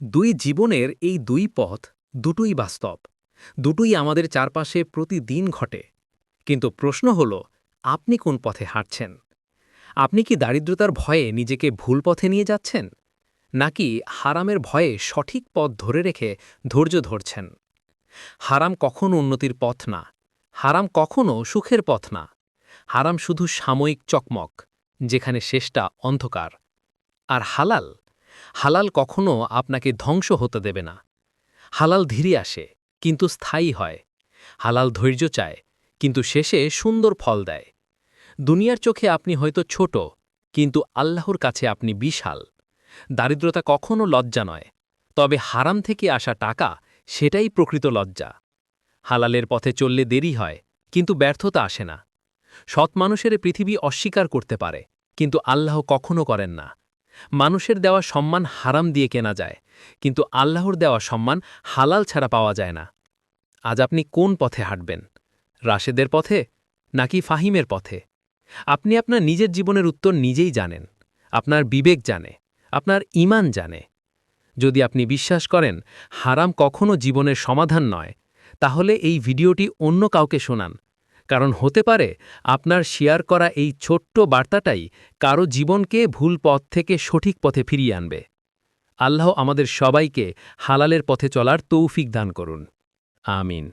দুই জীবনের এই দুই পথ দুটোই বাস্তব, দুটোই আমাদের চারপাশে প্রতিদিন ঘটে। কিন্তু প্রশ্ন হল, আপনি কোন পথে হাঁটছেন? আপনি কি দারিদ্রতার ভয়ে নিজেকে ভুল পথে নিয়ে যাচ্ছেন? নাকি হারামের ভয়ে সঠিক পথ ধরে রেখে ধৈর্য ধরছেন? হারাম কখনো উন্নতির পথ না, হারাম কখনো সুখের পথ না। হারাম শুধু সাময়িক চকমক, যেখানে শেষটা অন্ধকার। আর হালাল? হালাল কখনো আপনাকে ধ্বংস হতে দেবে না। হালাল ধীরে আসে, কিন্তু স্থায়ী হয়। হালাল ধৈর্য চায়, কিন্তু শেষে সুন্দর ফল দেয়। দুনিয়ার চোখে আপনি হয়তো ছোট, কিন্তু আল্লাহর কাছে আপনি বিশাল। দারিদ্রতা কখনো লজ্জা নয়, তবে হারাম থেকে আসা টাকা সেটাই প্রকৃত লজ্জা। হালালের পথে চললে দেরি হয়, কিন্তু ব্যর্থতা আসে না। সৎ মানুষের পৃথিবী অস্বীকার করতে পারে, কিন্তু আল্লাহ কখনো করেন না। মানুষের দেওয়া সম্মান হারাম দিয়ে কেনা যায়, কিন্তু আল্লাহর দেওয়া সম্মান হালাল ছাড়া পাওয়া যায় না। আজ আপনি কোন পথে হাঁটবেন? রাশেদের পথে নাকি ফাহিমের পথে? আপনি আপনার নিজের জীবনের উত্তর নিজেই জানেন, আপনার বিবেক জানে, আপনার ইমান জানে। যদি আপনি বিশ্বাস করেন হারাম কখনো জীবনের সমাধান নয়, তাহলে এই ভিডিওটি অন্য কাউকে শোনান কারণ হতে পারে আপনার শেয়ার করা এই ছোট্ট বার্তাটাই কারও জীবনকে ভুল পথ থেকে সঠিক পথে ফিরিয়ে আনবে। আল্লাহ আমাদের সবাইকে হালালের পথে চলার তৌফিক দান করুন। আমিন।